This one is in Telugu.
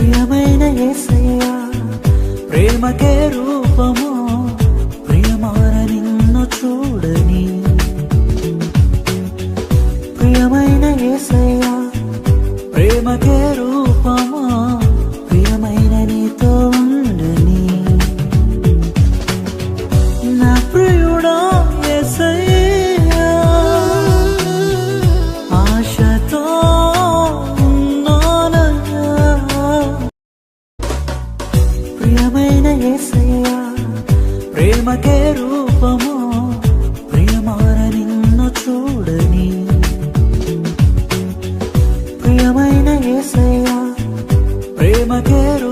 ప్రియమైన ఏసయ్యా ప్రేమకే రూపము ప్రియమాన నిన్ను చూడని. ప్రియమైన ఏసయ్యా ప్రేమకే ఏసయ్యా ప్రేమకే రూపము ప్రియమార నిన్ను చూడని. ప్రియమైన ఏసయ్యా ప్రేమకే రూపము